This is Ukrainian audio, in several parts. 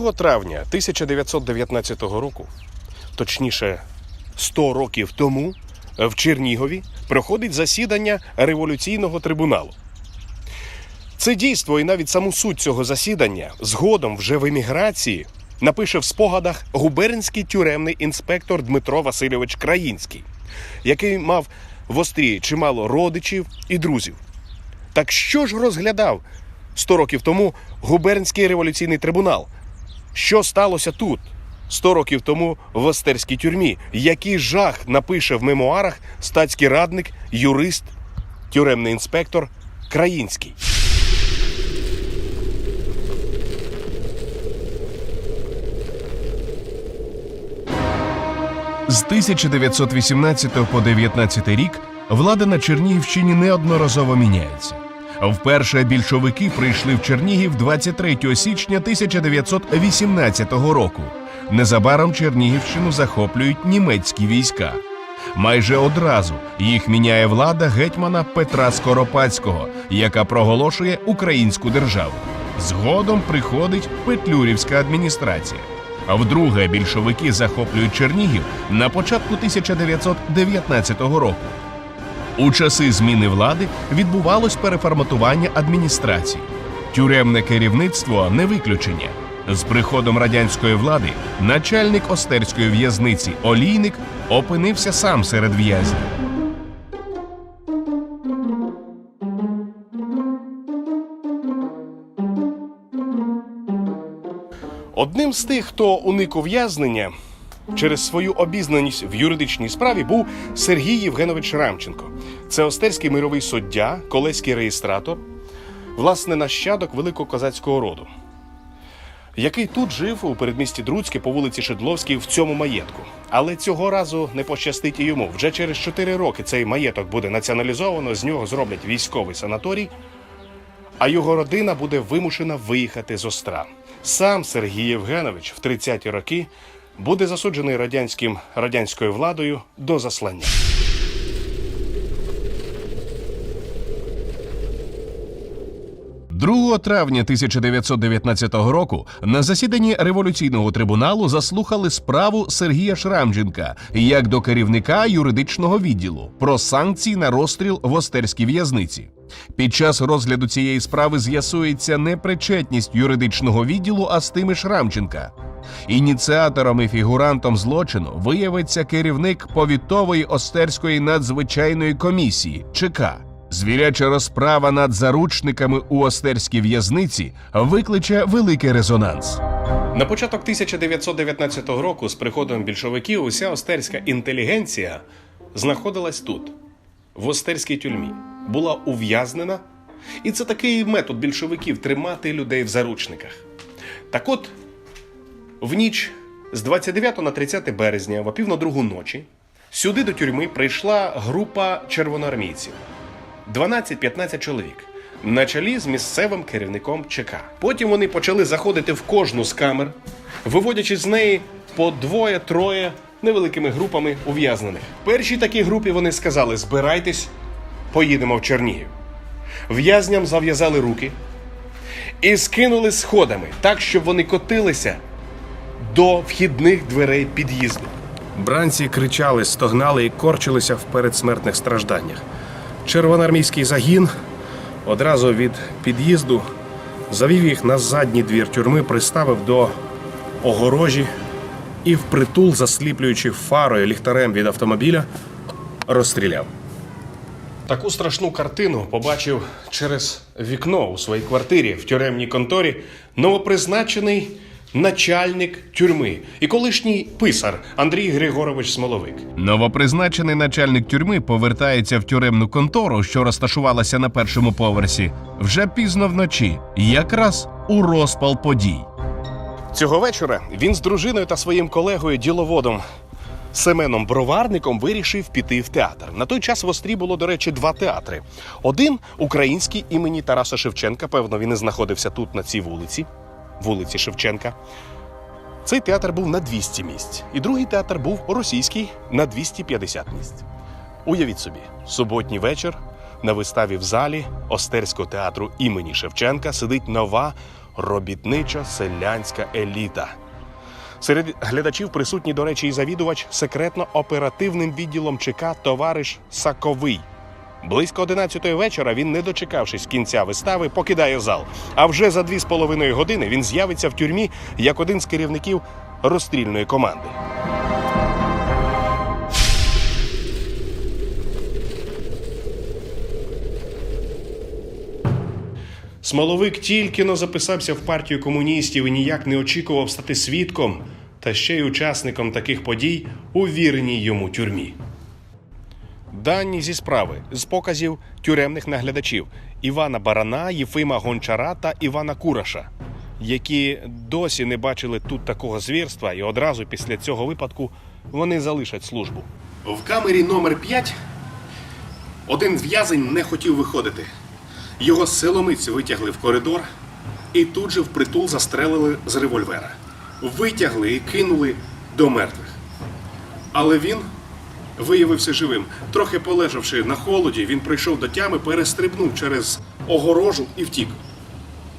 2 травня 1919 року, точніше 100 років тому, в Чернігові проходить засідання революційного трибуналу. Це дійство і навіть саму суть цього засідання згодом вже в еміграції напише в спогадах губернський тюремний інспектор Дмитро Васильович Країнський, який мав в Острії чимало родичів і друзів. Так що ж розглядав 100 років тому губернський революційний трибунал? Що сталося тут 100 років тому в Остерській тюрмі? Який жах напише в мемуарах статський радник, юрист, тюремний інспектор Країнський? З 1918 по 19 рік влада на Чернігівщині неодноразово міняється. Вперше більшовики прийшли в Чернігів 23 січня 1918 року. Незабаром Чернігівщину захоплюють німецькі війська. Майже одразу їх міняє влада гетьмана Петра Скоропадського, яка проголошує українську державу. Згодом приходить Петлюрівська адміністрація. Вдруге більшовики захоплюють Чернігів на початку 1919 року. У часи зміни влади відбувалось переформатування адміністрації. Тюремне керівництво не виключення. З приходом радянської влади начальник Остерської в'язниці Олійник опинився сам серед в'язнів. Одним з тих, хто уник ув'язнення через свою обізнаність в юридичній справі, був Сергій Євгенович Рамченко. Це остерський мировий суддя, колеський реєстратор, власне, нащадок великого козацького роду, який тут жив у передмісті Друцьке по вулиці Шедловській в цьому маєтку. Але цього разу не пощастить і йому. Вже через 4 роки цей маєток буде націоналізовано, з нього зроблять військовий санаторій а його родина буде вимушена виїхати з Остра. Сам Сергій Євгенович в 30-ті роки буде засуджений радянським радянською владою до заслання. – 2 травня 1919 року на засіданні революційного трибуналу заслухали справу Сергія Шрамдженка як до керівника юридичного відділу про санкції на розстріл в Остерській в'язниці. Під час розгляду цієї справи з'ясується непричетність юридичного відділу Астими Шрамченка. Ініціатором і фігурантом злочину виявиться керівник повітової Остерської надзвичайної комісії ЧК. Звіряча розправа над заручниками у Остерській в'язниці викличе великий резонанс. На початок 1919 року з приходом більшовиків уся остерська інтелігенція знаходилась тут, в остерській тюрмі, була ув'язнена. І це такий метод більшовиків тримати людей в заручниках. Так от, в ніч з 29 на 30 березня, в опів на другу ночі, сюди до тюрми прийшла група червоноармійців. 12-15 чоловік на чолі з місцевим керівником ЧК. Потім вони почали заходити в кожну з камер, виводячи з неї по двоє-троє невеликими групами ув'язнених. Першій такій групі вони сказали: збирайтесь, поїдемо в Чернігів. В'язням зав'язали руки і скинули сходами так, щоб вони котилися до вхідних дверей під'їзду. Бранці кричали, стогнали і корчилися в передсмертних стражданнях. Червоноармійський загін одразу від під'їзду завів їх на задній двір тюрми, приставив до огорожі і впритул, засліплюючи фарою ліхтарем від автомобіля, розстріляв. Таку страшну картину побачив через вікно у своїй квартирі в тюремній конторі новопризначений начальник тюрми і колишній писар Андрій Григорович Смоловик. Новопризначений начальник тюрми повертається в тюремну контору, що розташувалася на першому поверсі, вже пізно вночі, якраз у розпал подій. Цього вечора він з дружиною та своїм колегою діловодом Семеном Броварником вирішив піти в театр. На той час в Острі було, до речі, два театри. Один український імені Тараса Шевченка. Певно, він і знаходився тут, на цій вулиці, вулиці Шевченка. Цей театр був на 200 місць. І другий театр був російський на 250 місць. Уявіть собі, суботній вечір на виставі в залі Остерського театру імені Шевченка сидить нова робітничо-селянська еліта. Серед глядачів присутній, до речі, і завідувач секретно-оперативним відділом ЧК товариш Саковий. Близько 11-ї вечора він, не дочекавшись кінця вистави, покидає зал. А вже за дві з половиною години він з'явиться в тюрмі як один з керівників розстрільної команди. Смоловик тільки но записався в партію комуністів і ніяк не очікував стати свідком та ще й учасником таких подій у віреній йому тюрмі. Дані зі справи з показів тюремних наглядачів Івана Барана, Єфима Гончара та Івана Кураша, які досі не бачили тут такого звірства, і одразу після цього випадку вони залишать службу. В камері номер 5 один в'язень не хотів виходити. Його силомиць витягли в коридор і тут же впритул застрелили з револьвера. Витягли і кинули до мертвих. Але він виявився живим. Трохи полежавши на холоді, він прийшов до тями, перестрибнув через огорожу і втік.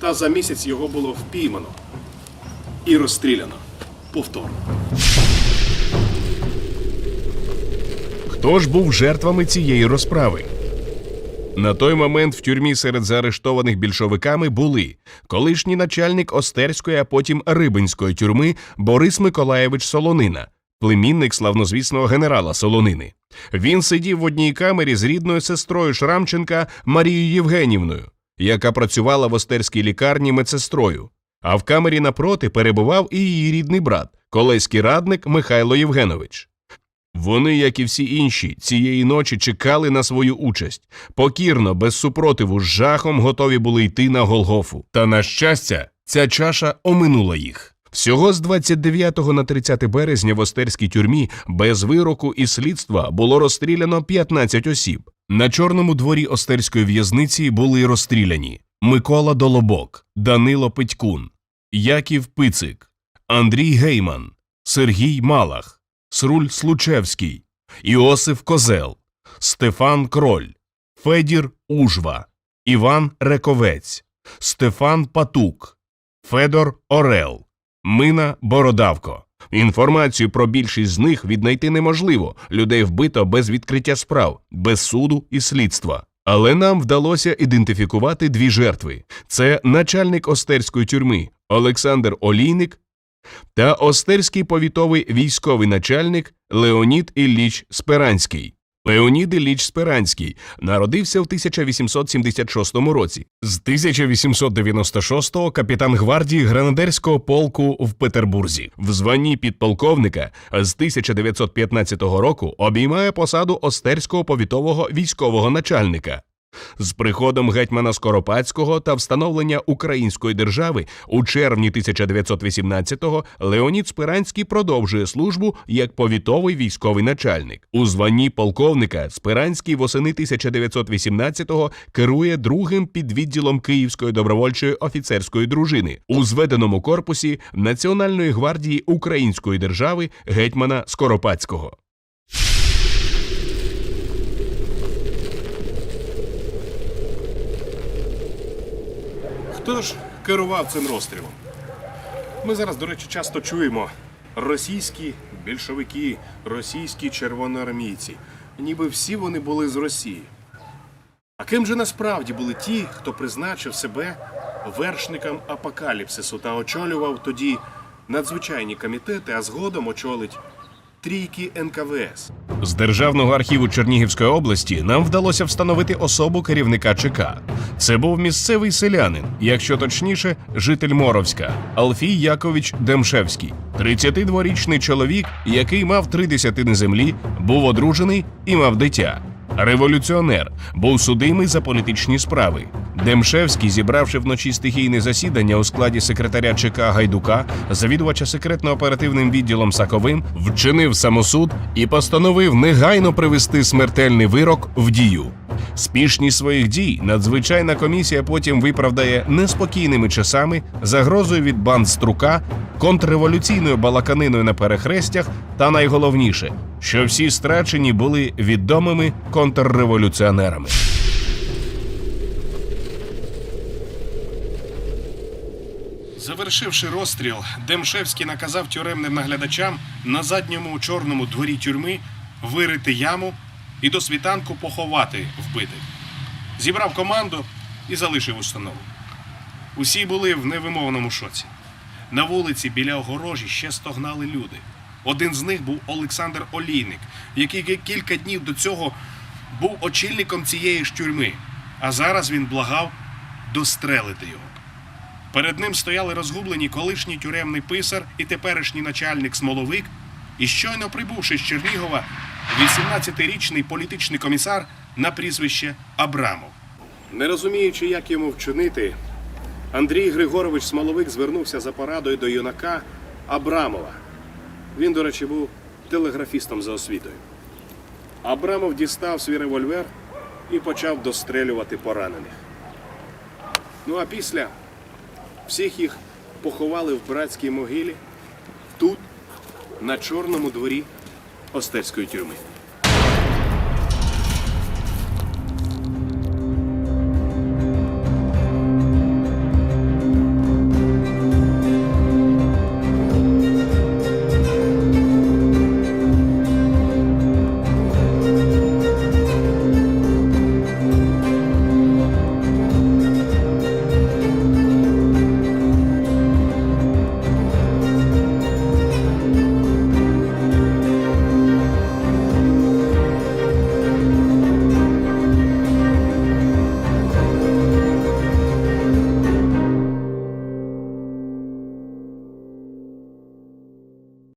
Та за місяць його було впіймано і розстріляно повторно. Хто ж був жертвами цієї розправи? На той момент в тюрмі серед заарештованих більшовиками були колишній начальник Остерської, а потім Рибинської тюрми Борис Миколаєвич Солонина, племінник славнозвісного генерала Солонини. Він сидів в одній камері з рідною сестрою Шрамченка Марією Євгенівною, яка працювала в Остерській лікарні медсестрою. А в камері напроти перебував і її рідний брат, колеський радник Михайло Євгенович. Вони, як і всі інші, цієї ночі чекали на свою участь. Покірно, без супротиву, з жахом готові були йти на Голгофу. Та, на щастя, ця чаша оминула їх. Всього з 29 на 30 березня в Остерській тюрмі без вироку і слідства було розстріляно 15 осіб. На чорному дворі Остерської в'язниці були розстріляні Микола Долобок, Данило Петькун, Яків Пицик, Андрій Гейман, Сергій Малах. Сруль Случевський, Іосиф Козел, Стефан Кроль, Федір Ужва, Іван Рековець, Стефан Патук, Федор Орел, Мина Бородавко. Інформацію про більшість з них віднайти неможливо. Людей вбито без відкриття справ, без суду і слідства. Але нам вдалося ідентифікувати дві жертви: це начальник Остерської тюрми Олександр Олійник та Остерський повітовий військовий начальник Леонід Ілліч Сперанський. Леонід Ілліч Сперанський народився в 1876 році. З 1896-го капітан гвардії гранадерського полку в Петербурзі. В званні підполковника з 1915 року обіймає посаду Остерського повітового військового начальника. З приходом гетьмана Скоропадського та встановлення української держави у червні 1918-го Леонід Спиранський продовжує службу як повітовий військовий начальник. У званні полковника Спиранський восени 1918-го керує другим підвідділом Київської добровольчої офіцерської дружини у зведеному корпусі Національної гвардії Української держави гетьмана Скоропадського. Хто ж керував цим розстрілом? Ми зараз, до речі, часто чуємо російські більшовики, російські червоноармійці. Ніби всі вони були з Росії. А ким же насправді були ті, хто призначив себе вершником апокаліпсису та очолював тоді надзвичайні комітети, а згодом очолить трійки НКВС? З Державного архіву Чернігівської області нам вдалося встановити особу керівника ЧК. Це був місцевий селянин, якщо точніше, житель Моровська Алфій Якович Демшевський, 32-річний чоловік, який мав три десятини землі, був одружений і мав дитя. Революціонер був судимий за політичні справи. Демшевський, зібравши вночі стихійне засідання у складі секретаря ЧК Гайдука, завідувача секретно-оперативним відділом Саковим, вчинив самосуд і постановив негайно привести смертельний вирок в дію. Спішність своїх дій надзвичайна комісія потім виправдає неспокійними часами, загрозою від банд струка, контрреволюційною балаканиною на перехрестях, та найголовніше, що всі страчені були відомими контрреволюціонерами. Завершивши розстріл, Демшевський наказав тюремним наглядачам на задньому чорному дворі тюрми вирити яму і до світанку поховати вбитих. Зібрав команду і залишив установу. Усі були в невимовному шоці. На вулиці біля огорожі ще стогнали люди. Один з них був Олександр Олійник, який кілька днів до цього був очільником цієї ж тюрми, а зараз він благав дострелити його. Перед ним стояли розгублені колишній тюремний писар і теперішній начальник Смоловик, і щойно прибувши з Чернігова, 18-річний політичний комісар на прізвище Абрамов. Не розуміючи, як йому вчинити, Андрій Григорович Смоловик звернувся за порадою до юнака Абрамова. Він, до речі, був телеграфістом за освітою. Абрамов дістав свій револьвер і почав дострелювати поранених. Ну а після всіх їх поховали в братській могилі тут, на чорному дворі Остерської тюрми.